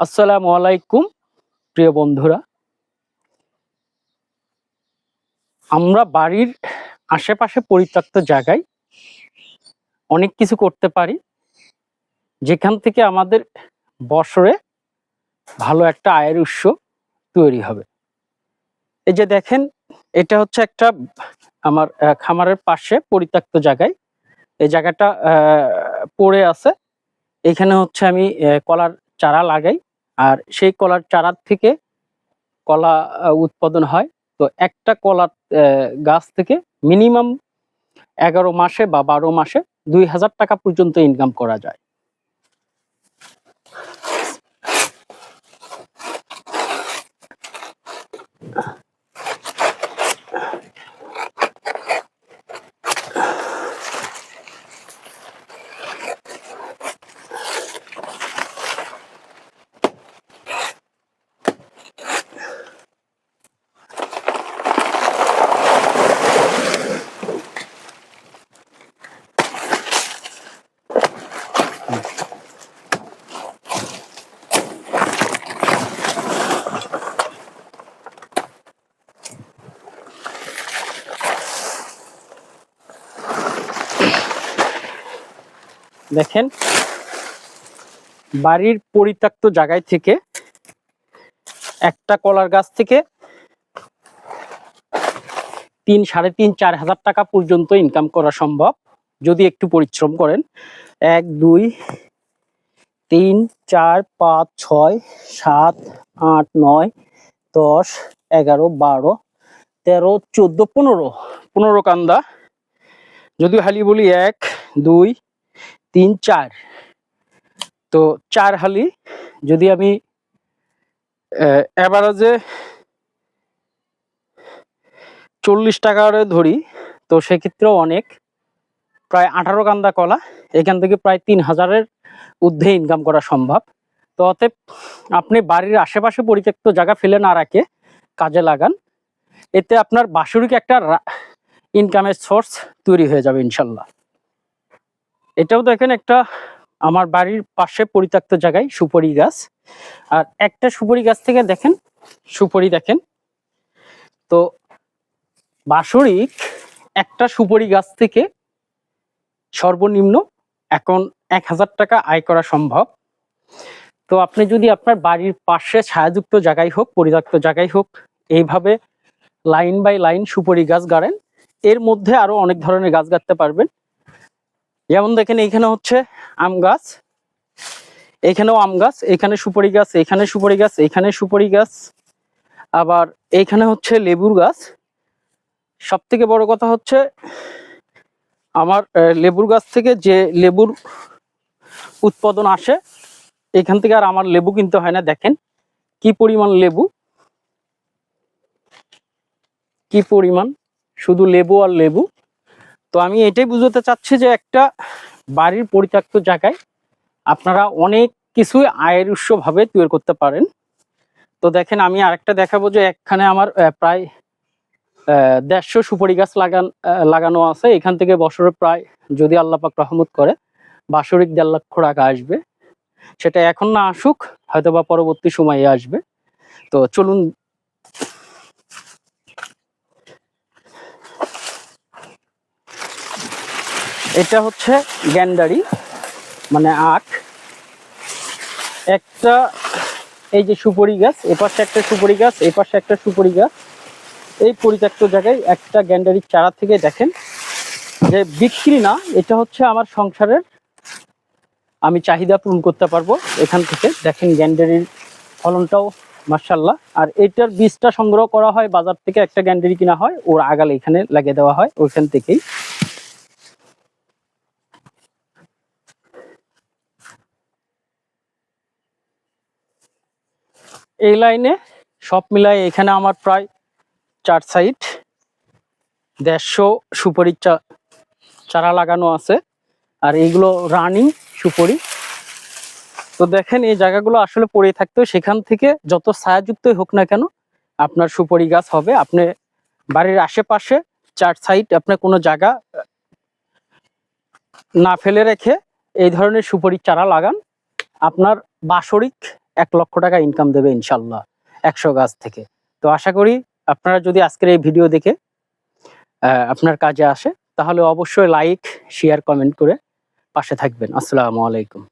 আসসালামু আলাইকুম, প্রিয় বন্ধুরা। আমরা বাড়ির আশেপাশে পরিত্যক্ত জায়গায় অনেক কিছু করতে পারি, যেখান থেকে আমাদের বছরে ভালো একটা আয়ের উৎস তৈরি হবে। এই যে দেখেন, এটা হচ্ছে একটা আমার খামারের পাশে পরিত্যক্ত জায়গায়। এই জায়গাটা পড়ে আছে। এখানে হচ্ছে আমি কলার চারা লাগাই আর সেই কলার চারার থেকে কলা উৎপাদন হয়। তো একটা কলার গাছ থেকে মিনিমাম এগারো মাসে বা বারো মাসে দুই হাজার টাকা পর্যন্ত ইনকাম করা যায়। দেখেন, বাড়ির পরিত্যক্ত জায়গায় থেকে একটা কলার গাছ থেকে তিন, সাড়ে তিন, চার হাজার টাকা পর্যন্ত ইনকাম করা সম্ভব। যদি একটু পরিশ্রম করেন, এক, দুই, তিন, চার, পাঁচ, ছয়, সাত, আট, নয়, দশ, এগারো, বারো, তেরো, চোদ্দ, পনেরো পনেরো কান্দা। যদি হালি বলি এক, দুই তিন, চার। তো চার হালি যদি আমি অ্যাভারেজে চল্লিশ টাকা করে ধরি, তো সেক্ষেত্রেও অনেক। প্রায় আঠারো কান্দা কলা, এখান থেকে প্রায় তিন হাজারের ঊর্ধ্বে ইনকাম করা সম্ভব। তো অতএব আপনি বাড়ির আশেপাশে পরিত্যক্ত জায়গা ফেলে না রাখে কাজে লাগান। এতে আপনার বাসরিক একটা ইনকামের সোর্স তৈরি হয়ে যাবে, ইনশাল্লাহ। এটাও দেখেন একটা আমার বাড়ির পাশে পরিত্যক্ত জায়গায় সুপারি গাছ। আর একটা সুপারি গাছ থেকে দেখেন, সুপারি দেখেন। তো বাসরিক একটা সুপারি গাছ থেকে সর্বনিম্ন এখন এক হাজার টাকা আয় করা সম্ভব। তো আপনি যদি আপনার বাড়ির পাশে ছায়াযুক্ত জায়গায় হোক, পরিত্যক্ত জায়গায় হোক, এইভাবে লাইন বাই লাইন সুপারি গাছ গাড়েন, এর মধ্যে আরও অনেক ধরনের গাছ গাড়তে পারবেন। যেমন দেখেন এইখানে হচ্ছে আম গাছ, এখানেও আম গাছ, এখানে সুপারি গাছ, এখানে সুপারি গাছ, এখানে সুপারি গাছ, আবার এইখানে হচ্ছে লেবুর গাছ। সব থেকে বড় কথা হচ্ছে আমার লেবুর গাছ থেকে যে লেবুর উৎপাদন আসে, এখান থেকে আর আমার লেবু কিনতে হয় না, দেখেন। কি পরিমাণ লেবু? কি পরিমাণ? শুধু লেবু আর লেবু। তো আমি এটাই বুঝতে চাচ্ছি যে একটা বাড়ির পরিত্যক্ত জায়গায় আপনারা অনেক কিছুই আয়ের উৎস ভাবে তৈরি করতে পারেন। তো দেখেন আমি আরেকটা দেখাবো যে এখানে আমার প্রায় দেড়শো সুপারি গাছ লাগান লাগানো আছে। এখান থেকে বছরে প্রায়, যদি আল্লাহ পাক রহমত করে, বাৎসরিক দেড় লক্ষ টাকা আসবে। সেটা এখন না আসুক হয়তো বা পরবর্তী সময়ে আসবে। তো চলুন এটা হচ্ছে গ্যান্ডারি মানে আখ। একটা, এই যে সুপারি গাছ এপাশে একটা সুপারি গাছ এপাশে একটা সুপারি গাছ। এই পরিত্যক্ত জায়গায় একটা গ্যান্ডারির চারা থেকে দেখেন যে বিক্রি না, এটা হচ্ছে আমার সংসারের আমি চাহিদা পূরণ করতে পারব এখান থেকে। দেখেন গ্যান্ডারির ফলনটাও মার্শাল্লাহ আর এটার বীজটা সংগ্রহ করা হয় বাজার থেকে, একটা গ্যান্ডারি কিনা হয়, ওর আগালে এখানে লাগিয়ে দেওয়া হয় ওইখান থেকেই। এই লাইনে সব মিলাই এখানে আমার প্রায় চার সাইড দেড়শো সুপারির চারা লাগানো আছে। আর এইগুলো রানিং সুপারি। তো দেখেন এই জায়গাগুলো আসলে পড়ে থাকতো সেখান থেকে যত ছায়াযুক্তই হোক না কেন আপনার সুপারি গাছ হবে। আপনি বাড়ির আশেপাশে চার সাইড আপনার কোনো জায়গা না ফেলে রেখে এই ধরনের সুপারি চারা লাগান। আপনার বাসরিক এক লক্ষ টাকা ইনকাম দেবে ইনশাল্লাহ একশো গাছ থেকে। তো আশা করি আপনারা যদি আজকের এই ভিডিও দেখে আপনার কাজে আসে, তাহলে অবশ্যই লাইক শেয়ার কমেন্ট করে পাশে থাকবেন। আসসালামু আলাইকুম।